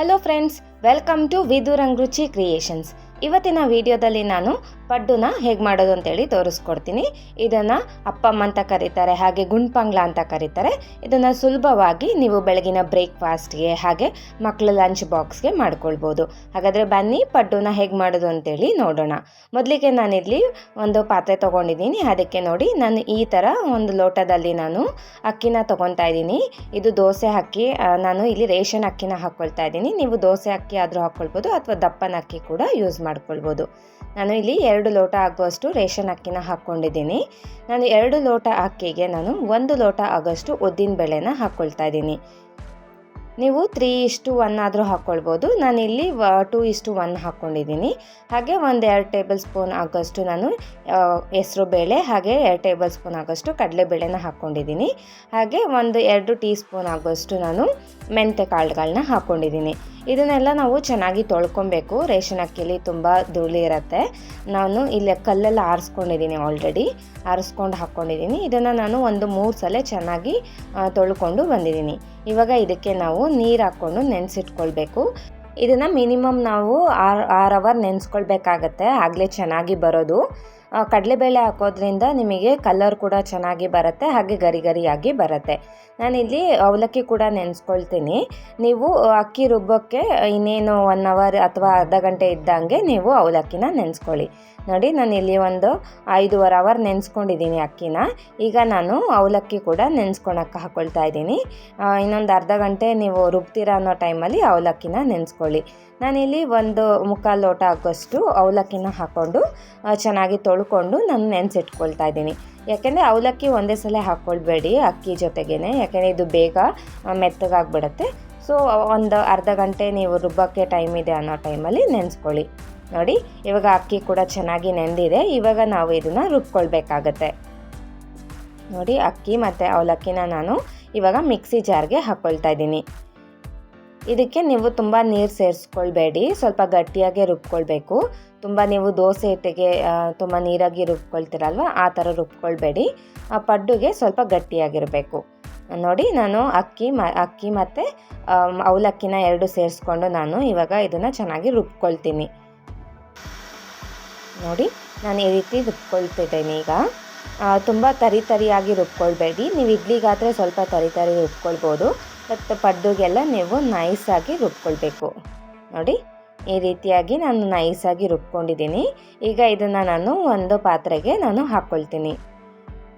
Hello friends welcome to Vidurang Ruchi creations ಇವತ್ತಿನ ವಿಡಿಯೋದಲ್ಲಿ ನಾನು ಪಡ್ಡುನ ಹೇಗೆ ಮಾಡೋದು ಅಂತೇಳಿ ತೋರಿಸ್ಕೊಡ್ತೀನಿ. ಇದನ್ನು ಅಪ್ಪಮ್ಮ ಅಂತ ಕರೀತಾರೆ, ಹಾಗೆ ಗುಂಡ್ಪಂಗ್ಲ ಅಂತ ಕರೀತಾರೆ. ಇದನ್ನು ಸುಲಭವಾಗಿ ನೀವು ಬೆಳಗಿನ ಬ್ರೇಕ್ಫಾಸ್ಟ್ಗೆ ಹಾಗೆ ಮಕ್ಕಳ ಲಂಚ್ ಬಾಕ್ಸ್ಗೆ ಮಾಡ್ಕೊಳ್ಬೋದು. ಹಾಗಾದರೆ ಬನ್ನಿ, ಪಡ್ಡುನ ಹೇಗೆ ಮಾಡೋದು ಅಂತೇಳಿ ನೋಡೋಣ. ಮೊದಲಿಗೆ ನಾನಿಲ್ಲಿ ಒಂದು ಪಾತ್ರೆ ತೊಗೊಂಡಿದ್ದೀನಿ. ಅದಕ್ಕೆ ನೋಡಿ, ನಾನು ಈ ಥರ ಒಂದು ಲೋಟದಲ್ಲಿ ನಾನು ಅಕ್ಕಿನ ತೊಗೊತಾ ಇದ್ದೀನಿ. ಇದು ದೋಸೆ ಅಕ್ಕಿ ನಾನು ಇಲ್ಲಿ ರೇಷನ್ ಅಕ್ಕಿನ ಹಾಕ್ಕೊಳ್ತಾ ಇದ್ದೀನಿ. ನೀವು ದೋಸೆ ಅಕ್ಕಿ ಆದರೂ ಹಾಕ್ಕೊಳ್ಬೋದು ಅಥವಾ ದಪ್ಪನ ಅಕ್ಕಿ ಕೂಡ ಯೂಸ್ ಮಾಡ್ಕೊಳ್ಬೋದು. ನಾನು ಇಲ್ಲಿ ಎರಡು ಲೋಟ ಆಗುವಷ್ಟು ರೇಷನ್ ಅಕ್ಕಿನ ಹಾಕ್ಕೊಂಡಿದ್ದೀನಿ. ನಾನು ಎರಡು ಲೋಟ ಅಕ್ಕಿಗೆ ನಾನು ಒಂದು ಲೋಟ ಆಗೋಷ್ಟು ಉದ್ದಿನ ಬೇಳೆನ ಹಾಕ್ಕೊಳ್ತಾ ಇದ್ದೀನಿ. ನೀವು ತ್ರೀ ಇಷ್ಟು ಒನ್ ಆದರೂ ಹಾಕ್ಕೊಳ್ಬೋದು ನಾನಿಲ್ಲಿ ಟೂ ಇಷ್ಟು ಒನ್ ಹಾಕ್ಕೊಂಡಿದ್ದೀನಿ ಹಾಗೆ ಒಂದು ಎರಡು ಟೇಬಲ್ ಸ್ಪೂನ್ ಆಗೋಷ್ಟು ನಾನು ಹೆಸರು ಬೇಳೆ, ಹಾಗೆ ಎರಡು ಟೇಬಲ್ ಸ್ಪೂನ್ ಆಗೋಷ್ಟು ಕಡಲೆಬೇಳೆನ ಹಾಕ್ಕೊಂಡಿದ್ದೀನಿ ಹಾಗೆ ಒಂದು ಎರಡು ಟೀ ಸ್ಪೂನ್ ಆಗೋಷ್ಟು ನಾನು ಮೆಂತ್ಯ ಕಾಳುಗಳನ್ನ ಹಾಕ್ಕೊಂಡಿದ್ದೀನಿ ಇದನ್ನೆಲ್ಲ ನಾವು ಚೆನ್ನಾಗಿ ತೊಳ್ಕೊಬೇಕು. ರೇಷನ್ ಅಕ್ಕಿಲಿ ತುಂಬ ಧೂಳಿ ಇರುತ್ತೆ. ನಾನು ಇಲ್ಲಿ ಕಲ್ಲೆಲ್ಲ ಆರಿಸ್ಕೊಂಡಿದ್ದೀನಿ ಆಲ್ರೆಡಿ ಆರಿಸ್ಕೊಂಡು ಹಾಕ್ಕೊಂಡಿದ್ದೀನಿ. ಇದನ್ನು ನಾನು ಒಂದು ಮೂರು ಸಲ ಚೆನ್ನಾಗಿ ತೊಳ್ಕೊಂಡು ಬಂದಿದ್ದೀನಿ. ಇವಾಗ ಇದಕ್ಕೆ ನಾವು ನೀರು ಹಾಕ್ಕೊಂಡು ನೆನೆಸಿಟ್ಕೊಳ್ಬೇಕು. ಇದನ್ನು ಮಿನಿಮಮ್ ನಾವು ಆರು ಆರು ಅವರ್ ನೆನೆಸ್ಕೊಳ್ಬೇಕಾಗತ್ತೆ. ಆಗಲೇ ಚೆನ್ನಾಗಿ ಬರೋದು. ಕಡಲೆಬೇಳೆ ಹಾಕೋದ್ರಿಂದ ನಿಮಗೆ ಕಲರ್ ಕೂಡ ಚೆನ್ನಾಗಿ ಬರುತ್ತೆ, ಹಾಗೆ ಗರಿ ಗರಿಯಾಗಿ ಬರುತ್ತೆ. ನಾನಿಲ್ಲಿ ಅವಲಕ್ಕಿ ಕೂಡ ನೆನೆಸ್ಕೊಳ್ತೀನಿ. ನೀವು ಅಕ್ಕಿ ರುಬ್ಬಕ್ಕೆ ಇನ್ನೇನು ಒನ್ ಅವರ್ ಅಥವಾ ಅರ್ಧ ಗಂಟೆ ಇದ್ದಂಗೆ ನೀವು ಅವಲಕ್ಕಿನ ನೆನೆಸ್ಕೊಳ್ಳಿ. ನೋಡಿ, ನಾನು ಇಲ್ಲಿ ಒಂದು ಐದೂವರೆ ಅವರ್ ನೆನೆಸ್ಕೊಂಡಿದ್ದೀನಿ ಅಕ್ಕಿನ. ಈಗ ನಾನು ಅವಲಕ್ಕಿ ಕೂಡ ನೆನೆಸ್ಕೊಳಕ್ಕೆ ಹಾಕ್ಕೊಳ್ತಾ ಇದ್ದೀನಿ. ಇನ್ನೊಂದು ಅರ್ಧ ಗಂಟೆ ನೀವು ರುಬ್ತೀರಾ ಅನ್ನೋ ಟೈಮಲ್ಲಿ ಅವಲಕ್ಕಿನ ನೆನೆಸ್ಕೊಳ್ಳಿ. ನಾನಿಲ್ಲಿ ಒಂದು ಮುಕ್ಕಾಲು ಲೋಟ ಆಗೋಷ್ಟು ಅವಲಕ್ಕಿನ ಹಾಕ್ಕೊಂಡು ಚೆನ್ನಾಗಿ ತೊಳ್ಕೊಂಡು ನಾನು ನೆನೆಸಿಟ್ಕೊಳ್ತಾ ಇದ್ದೀನಿ. ಯಾಕೆಂದರೆ ಅವಲಕ್ಕಿ ಒಂದೇ ಸಲ ಹಾಕ್ಕೊಳ್ಬೇಡಿ ಅಕ್ಕಿ ಜೊತೆಗೇ ಯಾಕೆಂದರೆ ಇದು ಬೇಗ ಮೆತ್ತಗಾಗ್ಬಿಡುತ್ತೆ. ಸೊ ಒಂದು ಅರ್ಧ ಗಂಟೆ ನೀವು ರುಬ್ಬಕ್ಕೆ ಟೈಮ್ ಇದೆ ಅನ್ನೋ ಟೈಮಲ್ಲಿ ನೆನೆಸ್ಕೊಳ್ಳಿ. ನೋಡಿ, ಇವಾಗ ಅಕ್ಕಿ ಕೂಡ ಚೆನ್ನಾಗಿ ನೆಂದಿದೆ. ಇವಾಗ ನಾವು ಇದನ್ನು ರುಬ್ಕೊಳ್ಬೇಕಾಗತ್ತೆ. ನೋಡಿ, ಅಕ್ಕಿ ಮತ್ತು ಅವಲಕ್ಕಿನ ನಾನು ಇವಾಗ ಮಿಕ್ಸಿ ಜಾರ್ಗೆ ಹಾಕ್ಕೊಳ್ತಾ ಇದ್ದೀನಿ. ಇದಕ್ಕೆ ನೀವು ತುಂಬ ನೀರು ಸೇರಿಸ್ಕೊಳ್ಬೇಡಿ, ಸ್ವಲ್ಪ ಗಟ್ಟಿಯಾಗೆ ರುಬ್ಕೊಳ್ಬೇಕು. ತುಂಬ ನೀವು ದೋಸೆ ಹಿಟ್ಟಿಗೆ ತುಂಬ ನೀರಾಗಿ ರುಬ್ಕೊಳ್ತೀರಲ್ವ, ಆ ಥರ ರುಬ್ಕೊಳ್ಬೇಡಿ. ಆ ಪಡ್ಡುಗೆ ಸ್ವಲ್ಪ ಗಟ್ಟಿಯಾಗಿರಬೇಕು. ನೋಡಿ, ನಾನು ಅಕ್ಕಿ ಮ, ಅಕ್ಕಿ ಮತ್ತು ಅವಲಕ್ಕಿನ ಎರಡು ಸೇರಿಸ್ಕೊಂಡು ನಾನು ಇವಾಗ ಇದನ್ನು ಚೆನ್ನಾಗಿ ರುಬ್ಕೊಳ್ತೀನಿ. ನೋಡಿ, ನಾನು ಈ ರೀತಿ ರುಬ್ಕೊಳ್ತಿದ್ದೇನೆ ಈಗ. ತುಂಬ ತರಿ ತರಿಯಾಗಿ ರುಬ್ಕೊಳ್ಬೇಡಿ. ನೀವು ಇಡ್ಲಿಗಾದರೆ ಸ್ವಲ್ಪ ತರಿ ತರಿ ರುಬ್ಕೊಳ್ಬೋದು. ಮತ್ತು ಪಡ್ಡುಗೆಲ್ಲ ನೀವು ನೈಸಾಗಿ ರುಬ್ಕೊಳ್ಬೇಕು. ನೋಡಿ, ಈ ರೀತಿಯಾಗಿ ನಾನು ನೈಸಾಗಿ ರುಬ್ಕೊಂಡಿದ್ದೀನಿ. ಈಗ ಇದನ್ನು ನಾನು ಒಂದು ಪಾತ್ರೆಗೆ ನಾನು ಹಾಕ್ಕೊಳ್ತೀನಿ.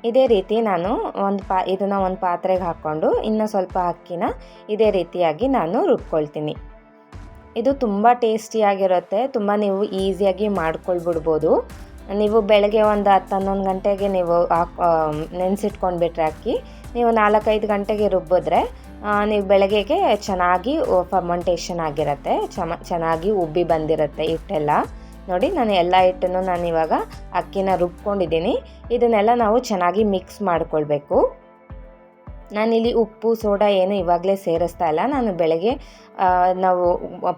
ಇದೇ ರೀತಿ ನಾನು ಒಂದು ಪಾ, ಇದನ್ನು ಒಂದು ಪಾತ್ರೆಗೆ ಹಾಕ್ಕೊಂಡು, ಇನ್ನೂ ಸ್ವಲ್ಪ ಅಕ್ಕಿನ ಇದೇ ರೀತಿಯಾಗಿ ನಾನು ರುಬ್ಕೊಳ್ತೀನಿ. ಇದು ತುಂಬ ಟೇಸ್ಟಿಯಾಗಿರುತ್ತೆ ತುಂಬ ನೀವು ಈಸಿಯಾಗಿ ಮಾಡ್ಕೊಳ್ಬಿಡ್ಬೋದು. ನೀವು ಬೆಳಗ್ಗೆ ಒಂದು ಹತ್ತು ಹನ್ನೊಂದು ಗಂಟೆಗೆ ನೀವು ನೆನೆಸಿಟ್ಕೊಂಡ್ಬಿಟ್ರೆ ಅಕ್ಕಿ. ನೀವು ನಾಲ್ಕೈದು ಗಂಟೆಗೆ ರುಬ್ಬಿದ್ರೆ ನೀವು ಬೆಳಗ್ಗೆಗೆ ಚೆನ್ನಾಗಿ ಫರ್ಮೆಂಟೇಷನ್ ಆಗಿರುತ್ತೆ. ಚಮ ಚೆನ್ನಾಗಿ ಉಬ್ಬಿ ಬಂದಿರುತ್ತೆ ಹಿಟ್ಟೆಲ್ಲ. ನೋಡಿ, ನಾನು ಎಲ್ಲ ಹಿಟ್ಟನ್ನು ನಾನು ಇವಾಗ ಅಕ್ಕಿನ ರುಬ್ಕೊಂಡಿದ್ದೀನಿ. ಇದನ್ನೆಲ್ಲ ನಾವು ಚೆನ್ನಾಗಿ ಮಿಕ್ಸ್ ಮಾಡ್ಕೊಳ್ಬೇಕು. ನಾನಿಲ್ಲಿ ಉಪ್ಪು, ಸೋಡಾ ಏನು ಇವಾಗಲೇ ಸೇರಿಸ್ತಾ ಇಲ್ಲ. ನಾನು ಬೆಳಗ್ಗೆ ನಾವು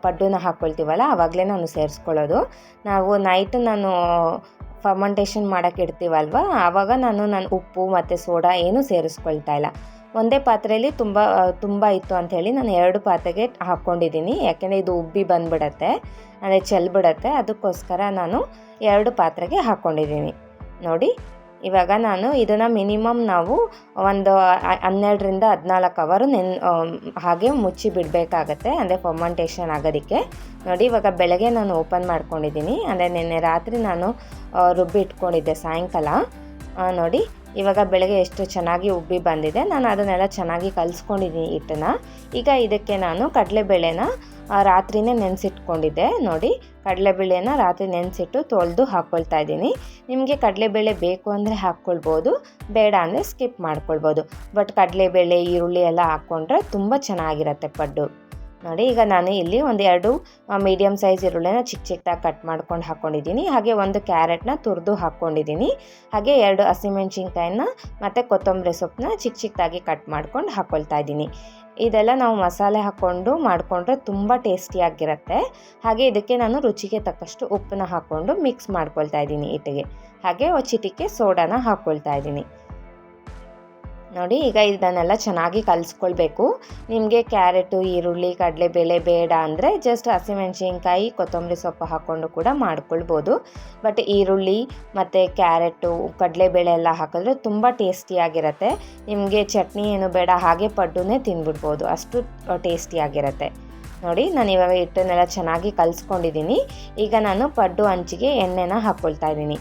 ಪಡ್ಡುನ ಹಾಕ್ಕೊಳ್ತೀವಲ್ಲ ಆವಾಗಲೇ ನಾನು ಸೇರಿಸ್ಕೊಳ್ಳೋದು. ನಾವು ನೈಟ್ ನಾನು ಫರ್ಮೆಂಟೇಷನ್ ಮಾಡೋಕ್ಕೆ ಇಡ್ತೀವಲ್ವ, ಆವಾಗ ನಾನು ನಾನು ಉಪ್ಪು ಮತ್ತು ಸೋಡಾ ಏನು ಸೇರಿಸ್ಕೊಳ್ತಾ ಇಲ್ಲ. ಒಂದೇ ಪಾತ್ರೆಯಲ್ಲಿ ತುಂಬ ತುಂಬ ಇತ್ತು ಅಂಥೇಳಿ ನಾನು ಎರಡು ಪಾತ್ರೆಗೆ ಹಾಕ್ಕೊಂಡಿದ್ದೀನಿ. ಯಾಕೆಂದರೆ ಇದು ಉಬ್ಬಿ ಬಂದ್ಬಿಡತ್ತೆ, ಅಂದರೆ ಚೆಲ್ಬಿಡತ್ತೆ. ಅದಕ್ಕೋಸ್ಕರ ನಾನು ಎರಡು ಪಾತ್ರೆಗೆ ಹಾಕ್ಕೊಂಡಿದ್ದೀನಿ. ನೋಡಿ. ಇವಾಗ ನಾನು ಇದನ್ನು ಮಿನಿಮಮ್ ನಾವು ಒಂದು ಹನ್ನೆರಡರಿಂದ ಹದಿನಾಲ್ಕು ಅವರು ನೆನ್ ಹಾಗೆ ಮುಚ್ಚಿ ಬಿಡಬೇಕಾಗತ್ತೆ, ಅಂದರೆ ಫರ್ಮೆಂಟೇಷನ್ ಆಗೋದಕ್ಕೆ. ನೋಡಿ, ಇವಾಗ ಬೆಳಗ್ಗೆ ನಾನು ಓಪನ್ ಮಾಡ್ಕೊಂಡಿದ್ದೀನಿ, ಅಂದರೆ ನಿನ್ನೆ ರಾತ್ರಿ ನಾನು ರುಬ್ಬಿ ಇಟ್ಕೊಂಡಿದ್ದೆ, ಸಾಯಂಕಾಲ. ನೋಡಿ, ಇವಾಗ ಬೆಳಗ್ಗೆ ಎಷ್ಟು ಚೆನ್ನಾಗಿ ಉಬ್ಬಿ ಬಂದಿದೆ, ನಾನು ಅದನ್ನೆಲ್ಲ ಚೆನ್ನಾಗಿ ಕಲಿಸ್ಕೊಂಡಿದ್ದೀನಿ ಹಿಟ್ಟನ್ನು. ಈಗ ಇದಕ್ಕೆ ನಾನು ಕಡಲೆಬೇಳೆನ ರಾತ್ರಿನೇ ನೆನೆಸಿಟ್ಕೊಂಡಿದ್ದೆ. ನೋಡಿ, ಕಡಲೆಬೇಳೆನ ರಾತ್ರಿ ನೆನೆಸಿಟ್ಟು ತೊಳೆದು ಹಾಕ್ಕೊಳ್ತಾ ಇದ್ದೀನಿ. ನಿಮಗೆ ಕಡಲೆಬೇಳೆ ಬೇಕು ಅಂದರೆ ಹಾಕ್ಕೊಳ್ಬೋದು, ಬೇಡ ಅಂದರೆ ಸ್ಕಿಪ್ ಮಾಡ್ಕೊಳ್ಬೋದು. ಬಟ್ ಕಡಲೆಬೇಳೆ, ಈರುಳ್ಳಿ ಎಲ್ಲ ಹಾಕ್ಕೊಂಡ್ರೆ ತುಂಬ ಚೆನ್ನಾಗಿರುತ್ತೆ ಪಡ್ಡು. ನೋಡಿ, ಈಗ ನಾನು ಇಲ್ಲಿ ಒಂದು ಎರಡು ಮೀಡಿಯಮ್ ಸೈಜ್ ಈರುಳ್ಳಿನ ಚಿಕ್ಕ ಚಿಕ್ಕದಾಗಿ ಕಟ್ ಮಾಡ್ಕೊಂಡು ಹಾಕ್ಕೊಂಡಿದ್ದೀನಿ ಹಾಗೆ ಒಂದು ಕ್ಯಾರೆಟ್ನ ತುರಿದು ಹಾಕ್ಕೊಂಡಿದ್ದೀನಿ ಹಾಗೆ ಎರಡು ಹಸಿಮೆಣ್ಸಿನ್ಕಾಯಿನ ಮತ್ತು ಕೊತ್ತಂಬರಿ ಸೊಪ್ಪನ್ನ ಚಿಕ್ಕ ಚಿಕ್ಕದಾಗಿ ಕಟ್ ಮಾಡ್ಕೊಂಡು ಹಾಕ್ಕೊಳ್ತಾ ಇದ್ದೀನಿ. ಇದೆಲ್ಲ ನಾವು ಮಸಾಲೆ ಹಾಕ್ಕೊಂಡು ಮಾಡಿಕೊಂಡ್ರೆ ತುಂಬ ಟೇಸ್ಟಿಯಾಗಿರುತ್ತೆ ಹಾಗೆ ಇದಕ್ಕೆ ನಾನು ರುಚಿಗೆ ತಕ್ಕಷ್ಟು ಉಪ್ಪನ್ನ ಹಾಕ್ಕೊಂಡು ಮಿಕ್ಸ್ ಮಾಡ್ಕೊಳ್ತಾ ಇದ್ದೀನಿ ಹಿಟ್ಟಿಗೆ ಹಾಗೆ ಚಿಟಿಕೆ ಸೋಡಾನ ಹಾಕ್ಕೊಳ್ತಾ ಇದ್ದೀನಿ. ನೋಡಿ, ಈಗ ಇದನ್ನೆಲ್ಲ ಚೆನ್ನಾಗಿ ಕಲಿಸ್ಕೊಳ್ಬೇಕು. ನಿಮಗೆ ಕ್ಯಾರೆಟು, ಈರುಳ್ಳಿ, ಕಡಲೆಬೇಳೆ ಬೇಡ ಅಂದರೆ ಜಸ್ಟ್ ಹಸಿಮೆಣಸಿನ್ಕಾಯಿ, ಕೊತ್ತಂಬರಿ ಸೊಪ್ಪು ಹಾಕ್ಕೊಂಡು ಕೂಡ ಮಾಡ್ಕೊಳ್ಬೋದು. ಬಟ್ ಈರುಳ್ಳಿ ಮತ್ತು ಕ್ಯಾರೆಟು, ಕಡಲೆಬೇಳೆ ಎಲ್ಲ ಹಾಕಿದ್ರೆ ತುಂಬ ಟೇಸ್ಟಿಯಾಗಿರುತ್ತೆ ನಿಮಗೆ ಚಟ್ನಿ ಏನು ಬೇಡ, ಹಾಗೆ ಪಡ್ಡುನೇ ತಿಂದ್ಬಿಡ್ಬೋದು ಅಷ್ಟು ಟೇಸ್ಟಿಯಾಗಿರುತ್ತೆ ನೋಡಿ, ನಾನು ಇವಾಗ ಹಿಟ್ಟನ್ನೆಲ್ಲ ಚೆನ್ನಾಗಿ ಕಲಿಸ್ಕೊಂಡಿದ್ದೀನಿ. ಈಗ ನಾನು ಪಡ್ಡು ಹಂಚಿಗೆ ಎಣ್ಣೆನ ಹಾಕ್ಕೊಳ್ತಾ ಇದ್ದೀನಿ.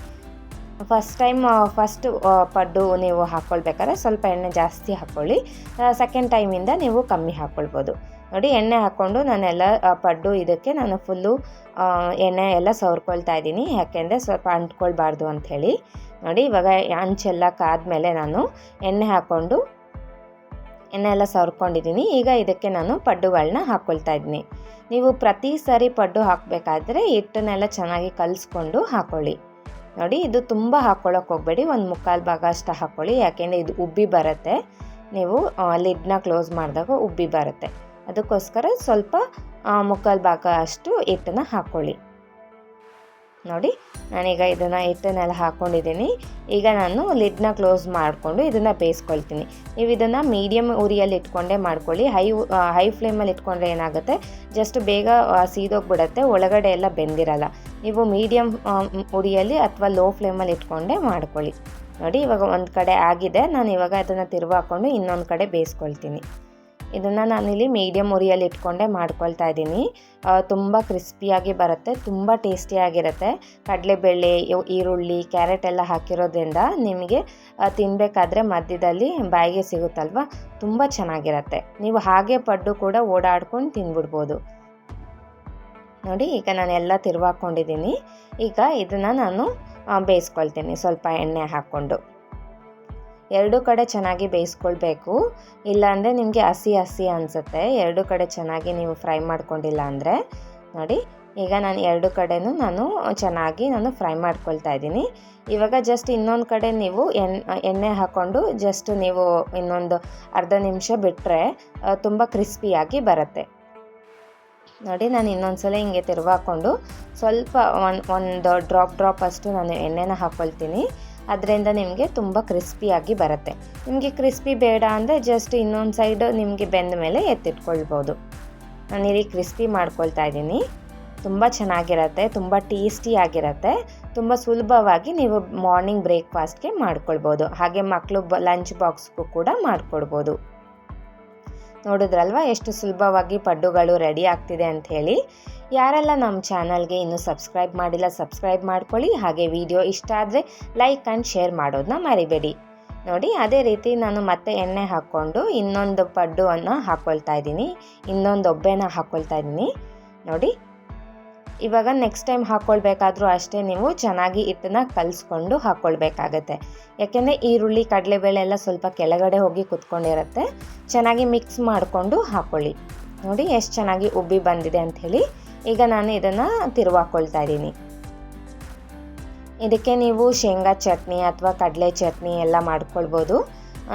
ಫಸ್ಟ್ ಟೈಮ್ ಫಸ್ಟ್ ಪಡ್ಡು ನೀವು ಹಾಕ್ಕೊಳ್ಬೇಕಾದ್ರೆ ಸ್ವಲ್ಪ ಎಣ್ಣೆ ಜಾಸ್ತಿ ಹಾಕ್ಕೊಳ್ಳಿ ಸೆಕೆಂಡ್ ಟೈಮಿಂದ ನೀವು ಕಮ್ಮಿ ಹಾಕ್ಕೊಳ್ಬೋದು ನೋಡಿ, ಎಣ್ಣೆ ಹಾಕ್ಕೊಂಡು ನಾನೆಲ್ಲ ಪಡ್ಡು ಇದಕ್ಕೆ ನಾನು ಫುಲ್ಲು ಎಣ್ಣೆ ಎಲ್ಲ ಸವರ್ಕೊಳ್ತಾ ಇದ್ದೀನಿ. ಯಾಕೆಂದರೆ ಸ್ವಲ್ಪ ಅಂಟ್ಕೊಳ್ಬಾರ್ದು ಅಂಥೇಳಿ. ನೋಡಿ, ಇವಾಗ ಅಂಚೆಲ್ಲ ಕಾದ್ಮೇಲೆ ನಾನು ಎಣ್ಣೆ ಹಾಕ್ಕೊಂಡು ಎಣ್ಣೆ ಎಲ್ಲ ಸವರ್ಕೊಂಡಿದ್ದೀನಿ. ಈಗ ಇದಕ್ಕೆ ನಾನು ಪಡ್ಡುಗಳನ್ನ ಹಾಕ್ಕೊಳ್ತಾ ಇದ್ದೀನಿ. ನೀವು ಪ್ರತಿ ಸಾರಿ ಪಡ್ಡು ಹಾಕಬೇಕಾದ್ರೆ ಹಿಟ್ಟನ್ನೆಲ್ಲ ಚೆನ್ನಾಗಿ ಕಲಿಸ್ಕೊಂಡು ಹಾಕ್ಕೊಳ್ಳಿ ನೋಡಿ, ಇದು ತುಂಬ ಹಾಕ್ಕೊಳ್ಳೋಕೆ ಹೋಗಬೇಡಿ. ಒಂದು ಮುಕ್ಕಾಲು ಭಾಗ ಅಷ್ಟು ಹಾಕ್ಕೊಳ್ಳಿ ಯಾಕೆಂದರೆ ಇದು ಉಬ್ಬಿ ಬರುತ್ತೆ. ನೀವು ಲಿಡ್ನ ಕ್ಲೋಸ್ ಮಾಡಿದಾಗ ಉಬ್ಬಿ ಬರುತ್ತೆ. ಅದಕ್ಕೋಸ್ಕರ ಸ್ವಲ್ಪ ಮುಕ್ಕಾಲು ಭಾಗ ಅಷ್ಟು ಹಿಟ್ಟನ್ನು ಹಾಕ್ಕೊಳ್ಳಿ ನೋಡಿ, ನಾನೀಗ ಇದನ್ನು ಹಿಟ್ಟನ್ನೆಲ್ಲ ಹಾಕ್ಕೊಂಡಿದ್ದೀನಿ ಈಗ ನಾನು ಲಿಡ್ನ ಕ್ಲೋಸ್ ಮಾಡಿಕೊಂಡು ಇದನ್ನು ಬೇಯಿಸ್ಕೊಳ್ತೀನಿ. ನೀವು ಇದನ್ನು ಮೀಡಿಯಮ್ ಉರಿಯಲ್ಲಿ ಇಟ್ಕೊಂಡೇ ಮಾಡ್ಕೊಳ್ಳಿ. ಹೈ ಹೈ ಫ್ಲೇಮಲ್ಲಿ ಇಟ್ಕೊಂಡ್ರೆ ಏನಾಗುತ್ತೆ? ಜಸ್ಟ್ ಬೇಗ ಸೀದೋಗ್ಬಿಡತ್ತೆ. ಒಳಗಡೆ ಎಲ್ಲ ಬೆಂದಿರಲ್ಲ. ನೀವು ಮೀಡಿಯಮ್ ಉರಿಯಲ್ಲಿ ಅಥವಾ ಲೋ ಫ್ಲೇಮಲ್ಲಿ ಇಟ್ಕೊಂಡೆ ಮಾಡ್ಕೊಳ್ಳಿ. ನೋಡಿ, ಇವಾಗ ಒಂದು ಕಡೆ ಆಗಿದೆ. ನಾನು ಇವಾಗ ಅದನ್ನು ತಿರುವಾಕೊಂಡು ಇನ್ನೊಂದು ಕಡೆ ಬೇಯಿಸ್ಕೊಳ್ತೀನಿ. ಇದನ್ನು ನಾನಿಲ್ಲಿ ಮೀಡಿಯಮ್ ಉರಿಯಲ್ಲಿ ಇಟ್ಕೊಂಡೆ ಮಾಡ್ಕೊಳ್ತಾ ಇದ್ದೀನಿ. ತುಂಬ ಕ್ರಿಸ್ಪಿಯಾಗಿ ಬರುತ್ತೆ, ತುಂಬ ಟೇಸ್ಟಿಯಾಗಿರುತ್ತೆ ಕಡಲೆಬೇಳೆ ಈರುಳ್ಳಿ ಕ್ಯಾರೆಟ್ ಎಲ್ಲ ಹಾಕಿರೋದ್ರಿಂದ ನಿಮಗೆ ತಿನ್ನಬೇಕಾದ್ರೆ ಮಧ್ಯದಲ್ಲಿ ಬಾಯಿಗೆ ಸಿಗುತ್ತಲ್ವ? ತುಂಬ ಚೆನ್ನಾಗಿರುತ್ತೆ. ನೀವು ಹಾಗೆ ಪಡ್ಡು ಕೂಡ ಓಡಾಡ್ಕೊಂಡು ತಿನ್ಬಿಡ್ಬೋದು. ನೋಡಿ, ಈಗ ನಾನು ಎಲ್ಲ ತಿರುವಾಕೊಂಡಿದ್ದೀನಿ. ಈಗ ಇದನ್ನು ನಾನು ಬೇಯಿಸ್ಕೊಳ್ತೀನಿ ಸ್ವಲ್ಪ ಎಣ್ಣೆ ಹಾಕ್ಕೊಂಡು. ಎರಡು ಕಡೆ ಚೆನ್ನಾಗಿ ಬೇಯಿಸ್ಕೊಳ್ಬೇಕು. ಇಲ್ಲಾಂದರೆ ನಿಮಗೆ ಹಸಿ ಹಸಿ ಅನಿಸುತ್ತೆ. ಎರಡು ಕಡೆ ಚೆನ್ನಾಗಿ ನೀವು ಫ್ರೈ ಮಾಡ್ಕೊಂಡಿಲ್ಲ ಅಂದರೆ. ನೋಡಿ, ಈಗ ನಾನು ಎರಡು ಕಡೆನೂ ನಾನು ಚೆನ್ನಾಗಿ ನಾನು ಫ್ರೈ ಮಾಡ್ಕೊಳ್ತಾ ಇದ್ದೀನಿ. ಇವಾಗ ಜಸ್ಟ್ ಇನ್ನೊಂದು ಕಡೆ ನೀವು ಎಣ್ಣೆ ಹಾಕ್ಕೊಂಡು ಜಸ್ಟ್ ನೀವು ಇನ್ನೊಂದು ಅರ್ಧ ನಿಮಿಷ ಬಿಟ್ಟರೆ ತುಂಬ ಕ್ರಿಸ್ಪಿಯಾಗಿ ಬರುತ್ತೆ. ನೋಡಿ, ನಾನು ಇನ್ನೊಂದ್ಸಲ ಹಿಂಗೆ ತಿರುವಾಕೊಂಡು ಸ್ವಲ್ಪ ಒನ್, ಒಂದು ಡ್ರಾಪ್ ಡ್ರಾಪ್ ಅಷ್ಟು ನಾನು ಎಣ್ಣೆನ ಹಾಕ್ಕೊಳ್ತೀನಿ ಅದರಿಂದ ನಿಮಗೆ ತುಂಬ ಕ್ರಿಸ್ಪಿಯಾಗಿ ಬರುತ್ತೆ. ನಿಮಗೆ ಕ್ರಿಸ್ಪಿ ಬೇಡ ಅಂದರೆ ಜಸ್ಟ್ ಇನ್ನೊಂದು ಸೈಡು ನಿಮಗೆ ಬೆಂದ ಮೇಲೆ ಎತ್ತಿಟ್ಕೊಳ್ಬೋದು. ನಾನು ಇಲ್ಲಿ ಕ್ರಿಸ್ಪಿ ಮಾಡ್ಕೊಳ್ತಾ ಇದ್ದೀನಿ. ತುಂಬ ಚೆನ್ನಾಗಿರುತ್ತೆ, ತುಂಬ ಟೇಸ್ಟಿಯಾಗಿರುತ್ತೆ ತುಂಬ ಸುಲಭವಾಗಿ ನೀವು ಮಾರ್ನಿಂಗ್ ಬ್ರೇಕ್ಫಾಸ್ಟ್ಗೆ ಮಾಡ್ಕೊಳ್ಬೋದು. ಹಾಗೆ ಮಕ್ಕಳು ಲಂಚ್ ಬಾಕ್ಸ್ಗೂ ಕೂಡ ಮಾಡ್ಕೊಡ್ಬೋದು. ನೋಡಿದ್ರಲ್ವ? ಎಷ್ಟು ಸುಲಭವಾಗಿ ಪಡ್ಡುಗಳು ರೆಡಿ ಆಗ್ತಿದೆ ಅಂತ ಹೇಳಿ. ಯಾರೆಲ್ಲ ನಮ್ಮ ಚಾನಲ್ಗೆ ಇನ್ನೂ ಸಬ್ಸ್ಕ್ರೈಬ್ ಮಾಡಿಲ್ಲ, ಸಬ್ಸ್ಕ್ರೈಬ್ ಮಾಡ್ಕೊಳ್ಳಿ. ಹಾಗೆ ವಿಡಿಯೋ ಇಷ್ಟ ಆದರೆ ಲೈಕ್ ಆ್ಯಂಡ್ ಶೇರ್ ಮಾಡೋದನ್ನ ಮರಿಬೇಡಿ. ನೋಡಿ, ಅದೇ ರೀತಿ ನಾನು ಮತ್ತೆ ಎಣ್ಣೆ ಹಾಕ್ಕೊಂಡು ಇನ್ನೊಂದು ಪಡ್ಡುವನ್ನು ಹಾಕ್ಕೊಳ್ತಾ ಇದ್ದೀನಿ. ಇನ್ನೊಂದು ಒಬ್ಬೆನ ಹಾಕ್ಕೊಳ್ತಾ ಇದ್ದೀನಿ. ನೋಡಿ ಇವಾಗ ನೆಕ್ಸ್ಟ್ ಟೈಮ್ ಹಾಕ್ಕೊಳ್ಬೇಕಾದ್ರೂ ಅಷ್ಟೇ ನೀವು ಚೆನ್ನಾಗಿ ಹಿಟ್ಟನ್ನ ಕಲಿಸ್ಕೊಂಡು ಹಾಕ್ಕೊಳ್ಬೇಕಾಗತ್ತೆ ಯಾಕೆಂದರೆ ಈರುಳ್ಳಿ, ಕಡಲೆಬೇಳೆ ಎಲ್ಲ ಸ್ವಲ್ಪ ಕೆಳಗಡೆ ಹೋಗಿ ಕುತ್ಕೊಂಡಿರುತ್ತೆ. ಚೆನ್ನಾಗಿ ಮಿಕ್ಸ್ ಮಾಡಿಕೊಂಡು ಹಾಕ್ಕೊಳ್ಳಿ ನೋಡಿ ಎಷ್ಟು ಚೆನ್ನಾಗಿ ಉಬ್ಬಿ ಬಂದಿದೆ ಅಂಥೇಳಿ ಈಗ ನಾನು ಇದನ್ನು ತಿರುವಾಕೊಳ್ತಾ ಇದ್ದೀನಿ. ಇದಕ್ಕೆ ನೀವು ಶೇಂಗಾ ಚಟ್ನಿ ಅಥವಾ ಕಡಲೆ ಚಟ್ನಿ ಎಲ್ಲ ಮಾಡ್ಕೊಳ್ಬೋದು.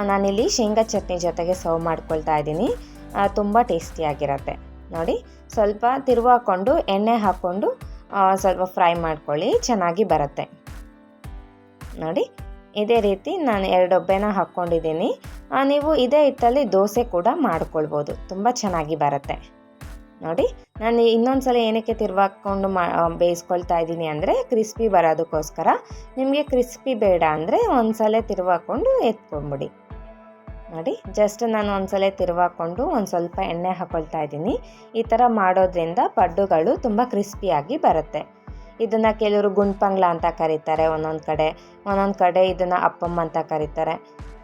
ನಾನಿಲ್ಲಿ ಶೇಂಗಾ ಚಟ್ನಿ ಜೊತೆಗೆ ಸರ್ವ್ ಮಾಡ್ಕೊಳ್ತಾ ಇದ್ದೀನಿ. ತುಂಬ ಟೇಸ್ಟಿಯಾಗಿರುತ್ತೆ ನೋಡಿ, ಸ್ವಲ್ಪ ತಿರುವಾಕೊಂಡು ಎಣ್ಣೆ ಹಾಕ್ಕೊಂಡು ಸ್ವಲ್ಪ ಫ್ರೈ ಮಾಡ್ಕೊಳ್ಳಿ, ಚೆನ್ನಾಗಿ ಬರುತ್ತೆ. ನೋಡಿ, ಇದೇ ರೀತಿ ನಾನು ಎರಡು ಒಬ್ಬೆನ ಹಾಕ್ಕೊಂಡಿದ್ದೀನಿ. ನೀವು ಇದೇ ಹಿಟ್ಟಲ್ಲಿ ದೋಸೆ ಕೂಡ ಮಾಡ್ಕೊಳ್ಬೋದು, ತುಂಬ ಚೆನ್ನಾಗಿ ಬರುತ್ತೆ. ನೋಡಿ, ನಾನು ಇನ್ನೊಂದು ಸಲ ಏನಕ್ಕೆ ತಿರುವಾಕೊಂಡು ಮಾ ಬೇಯಿಸ್ಕೊಳ್ತಾ ಇದ್ದೀನಿ ಅಂದರೆ, ಕ್ರಿಸ್ಪಿ ಬರೋದಕ್ಕೋಸ್ಕರ. ನಿಮಗೆ ಕ್ರಿಸ್ಪಿ ಬೇಡ ಅಂದರೆ ಒಂದು ಸಲ ತಿರುವಾಕೊಂಡು ಎತ್ಕೊಂಬಿಡಿ. ನೋಡಿ ಜಸ್ಟ್ ನಾನು ಒಂದ್ಸಲ ತಿರುವಾಕೊಂಡು ಒಂದು ಸ್ವಲ್ಪ ಎಣ್ಣೆ ಹಾಕೊಳ್ತಾ ಇದ್ದೀನಿ. ಈ ಥರ ಮಾಡೋದ್ರಿಂದ ಪಡ್ಡುಗಳು ತುಂಬ ಕ್ರಿಸ್ಪಿಯಾಗಿ ಬರುತ್ತೆ. ಇದನ್ನು ಕೆಲವರು ಗುಂಡ್ಪಂಗ್ಲ ಅಂತ ಕರೀತಾರೆ, ಒಂದೊಂದು ಕಡೆ. ಒಂದೊಂದು ಕಡೆ ಇದನ್ನು ಅಪ್ಪಮ್ಮ ಅಂತ ಕರೀತಾರೆ.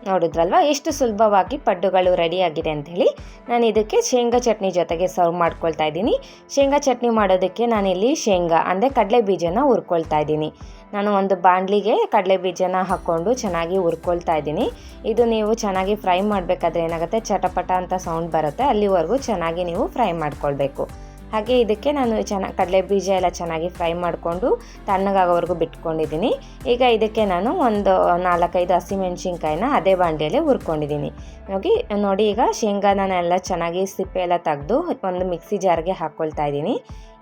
ನೋಡಿದ್ರಲ್ವ? ಎಷ್ಟು ಸುಲಭವಾಗಿ ಪಡ್ಡುಗಳು ರೆಡಿಯಾಗಿದೆ ಅಂಥೇಳಿ ನಾನು ಇದಕ್ಕೆ ಶೇಂಗಾ ಚಟ್ನಿ ಜೊತೆಗೆ ಸರ್ವ್ ಮಾಡ್ಕೊಳ್ತಾ ಇದ್ದೀನಿ. ಶೇಂಗಾ ಚಟ್ನಿ ಮಾಡೋದಕ್ಕೆ ನಾನಿಲ್ಲಿ ಶೇಂಗಾ, ಅಂದರೆ ಕಡಲೆ ಬೀಜನ ಹುರ್ಕೊಳ್ತಾ ಇದ್ದೀನಿ. ನಾನು ಒಂದು ಬಾಣಲಿಗೆ ಕಡಲೆ ಬೀಜನ ಹಾಕ್ಕೊಂಡು ಚೆನ್ನಾಗಿ ಹುರ್ಕೊಳ್ತಾ ಇದ್ದೀನಿ. ಇದು ನೀವು ಚೆನ್ನಾಗಿ ಫ್ರೈ ಮಾಡಬೇಕಾದ್ರೆ ಏನಾಗುತ್ತೆ, ಚಟಪಟ ಅಂತ ಸೌಂಡ್ ಬರುತ್ತೆ, ಅಲ್ಲಿವರೆಗೂ ಚೆನ್ನಾಗಿ ನೀವು ಫ್ರೈ ಮಾಡ್ಕೊಳ್ಬೇಕು. ಹಾಗೆ ಇದಕ್ಕೆ ನಾನು ಚೆನ್ನಾಗಿ ಕಡಲೆ ಬೀಜ ಎಲ್ಲ ಚೆನ್ನಾಗಿ ಫ್ರೈ ಮಾಡಿಕೊಂಡು ತಣ್ಣಗಾಗೋವರೆಗೂ ಬಿಟ್ಕೊಂಡಿದ್ದೀನಿ. ಈಗ ಇದಕ್ಕೆ ನಾನು ಒಂದು ನಾಲ್ಕೈದು ಹಸಿಮೆಣ್ಸಿನ್ಕಾಯಿನ ಅದೇ ಬಾಂಡಿಯಲ್ಲಿ ಹುರ್ಕೊಂಡಿದ್ದೀನಿ. ನೋಡಿ ನೋಡಿ ಈಗ ಶೇಂಗಾನೆಲ್ಲ ಚೆನ್ನಾಗಿ ಸಿಪ್ಪೆ ಎಲ್ಲ ತೆಗೆದು ಒಂದು ಮಿಕ್ಸಿ ಜಾರ್ಗೆ ಹಾಕ್ಕೊಳ್ತಾ ಇದ್ದೀನಿ.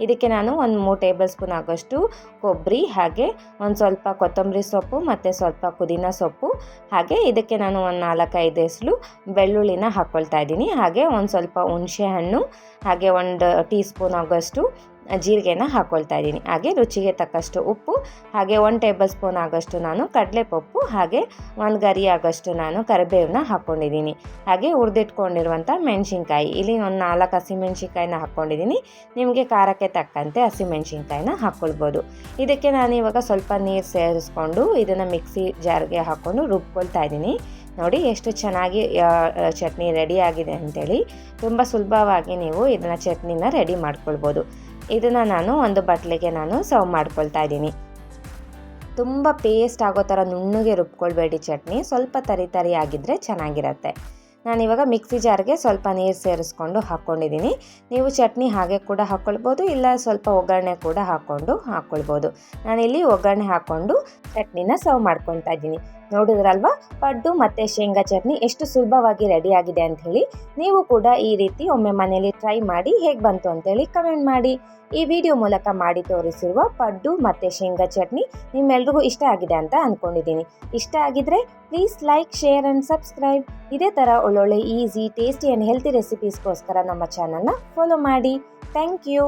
ಇದಕ್ಕೆ ನಾನು ಒಂದು ಮೂರು ಟೇಬಲ್ ಸ್ಪೂನ್ ಆಗೋಷ್ಟು ಕೊಬ್ಬರಿ, ಹಾಗೆ ಒಂದು ಸ್ವಲ್ಪ ಕೊತ್ತಂಬರಿ ಸೊಪ್ಪು ಮತ್ತು ಸ್ವಲ್ಪ ಪುದೀನ ಸೊಪ್ಪು. ಹಾಗೆ ಇದಕ್ಕೆ ನಾನು ಒಂದು ನಾಲ್ಕೈದು ಎಸಲು ಬೆಳ್ಳುಳ್ಳಿನ ಹಾಕ್ಕೊಳ್ತಾ ಇದ್ದೀನಿ. ಹಾಗೆ ಒಂದು ಸ್ವಲ್ಪ ಹುಣಸೆ ಹಣ್ಣು ಹಾಗೆ ಒಂದು ಟೀ ಆಗೋಷ್ಟು ಜೀರಿಗೆನ ಹಾಕ್ಕೊಳ್ತಾ ಇದ್ದೀನಿ. ಹಾಗೆ ರುಚಿಗೆ ತಕ್ಕಷ್ಟು ಉಪ್ಪು, ಹಾಗೆ ಒನ್ ಟೇಬಲ್ ಸ್ಪೂನ್ ಆಗೋಷ್ಟು ನಾನು ಕಡಲೆಪಪ್ಪು, ಹಾಗೆ ಒಂದು ಗರಿ ಆಗೋಷ್ಟು ನಾನು ಕರಿಬೇವನ್ನ ಹಾಕ್ಕೊಂಡಿದ್ದೀನಿ ಹಾಗೆ ಹುರಿದಿಟ್ಕೊಂಡಿರುವಂಥ ಮೆಣಸಿನ್ಕಾಯಿ, ಇಲ್ಲಿ ಒಂದು ನಾಲ್ಕು ಹಸಿಮೆಣ್ಸಿನ್ಕಾಯಿನ ಹಾಕ್ಕೊಂಡಿದ್ದೀನಿ ನಿಮಗೆ ಖಾರಕ್ಕೆ ತಕ್ಕಂತೆ ಹಸಿಮೆಣ್ಸಿನ್ಕಾಯಿನ ಹಾಕ್ಕೊಳ್ಬೋದು ಇದಕ್ಕೆ ನಾನು ಇವಾಗ ಸ್ವಲ್ಪ ನೀರು ಸೇರಿಸ್ಕೊಂಡು ಇದನ್ನು ಮಿಕ್ಸಿ ಜಾರ್ಗೆ ಹಾಕ್ಕೊಂಡು ರುಬ್ಕೊಳ್ತಾ ಇದ್ದೀನಿ. ನೋಡಿ ಎಷ್ಟು ಚೆನ್ನಾಗಿ ಚಟ್ನಿ ರೆಡಿ ಆಗಿದೆ ಅಂಥೇಳಿ ತುಂಬ ಸುಲಭವಾಗಿ ನೀವು ಇದನ್ನು ಚಟ್ನಿನ ರೆಡಿ ಮಾಡ್ಕೊಳ್ಬೋದು. ಇದನ್ನು ನಾನು ಒಂದು ಬಟ್ಲಿಗೆ ನಾನು ಸರ್ವ್ ಮಾಡ್ಕೊಳ್ತಾ ಇದ್ದೀನಿ. ತುಂಬ ಪೇಸ್ಟ್ ಆಗೋ ಥರ ನುಣ್ಣಗೆ ರುಬ್ಕೊಳ್ಬೇಡಿ ಚಟ್ನಿ. ಸ್ವಲ್ಪ ತರಿ ತರಿ ಆಗಿದ್ದರೆ ಚೆನ್ನಾಗಿರತ್ತೆ. ನಾನಿವಾಗ ಮಿಕ್ಸಿ ಜಾರ್ಗೆ ಸ್ವಲ್ಪ ನೀರು ಸೇರಿಸ್ಕೊಂಡು ಹಾಕ್ಕೊಂಡಿದ್ದೀನಿ ನೀವು ಚಟ್ನಿ ಹಾಗೆ ಕೂಡ ಹಾಕ್ಕೊಳ್ಬೋದು ಇಲ್ಲ ಸ್ವಲ್ಪ ಒಗ್ಗರಣೆ ಕೂಡ ಹಾಕ್ಕೊಂಡು ಹಾಕ್ಕೊಳ್ಬೋದು ನಾನಿಲ್ಲಿ ಒಗ್ಗರಣೆ ಹಾಕ್ಕೊಂಡು ಚಟ್ನಿನ ಸರ್ವ್ ಮಾಡ್ಕೊತಾ ಇದ್ದೀನಿ. ನೋಡಿದ್ರಲ್ವಾ? ಪಡ್ಡು ಮತ್ತು ಶೇಂಗಾ ಚಟ್ನಿ ಎಷ್ಟು ಸುಲಭವಾಗಿ ರೆಡಿ ಅಂತ ಹೇಳಿ ನೀವು ಕೂಡ ಈ ರೀತಿ ಒಮ್ಮೆ ಮನೆಯಲ್ಲಿ ಟ್ರೈ ಮಾಡಿ ಹೇಗೆ ಬಂತು ಅಂತೇಳಿ ಕಮೆಂಟ್ ಮಾಡಿ. ಈ ವಿಡಿಯೋ ಮೂಲಕ ಮಾಡಿ ತೋರಿಸಿರುವ ಪಡ್ಡು ಮತ್ತು ಶೇಂಗಾ ಚಟ್ನಿ ನಿಮ್ಮೆಲ್ರಿಗೂ ಇಷ್ಟ ಆಗಿದೆ ಅಂತ ಅಂದ್ಕೊಂಡಿದ್ದೀನಿ ಇಷ್ಟ ಆಗಿದ್ರೆ please like share and subscribe ಇದೇ ಥರ ಒಳ್ಳೊಳ್ಳೆ ಈಸಿ ಟೇಸ್ಟಿ ಆ್ಯಂಡ್ ಹೆಲ್ತಿ ರೆಸಿಪೀಸ್ಗೋಸ್ಕರ ನಮ್ಮ ಚಾನಲ್ನ ಫಾಲೋ ಮಾಡಿ. Thank you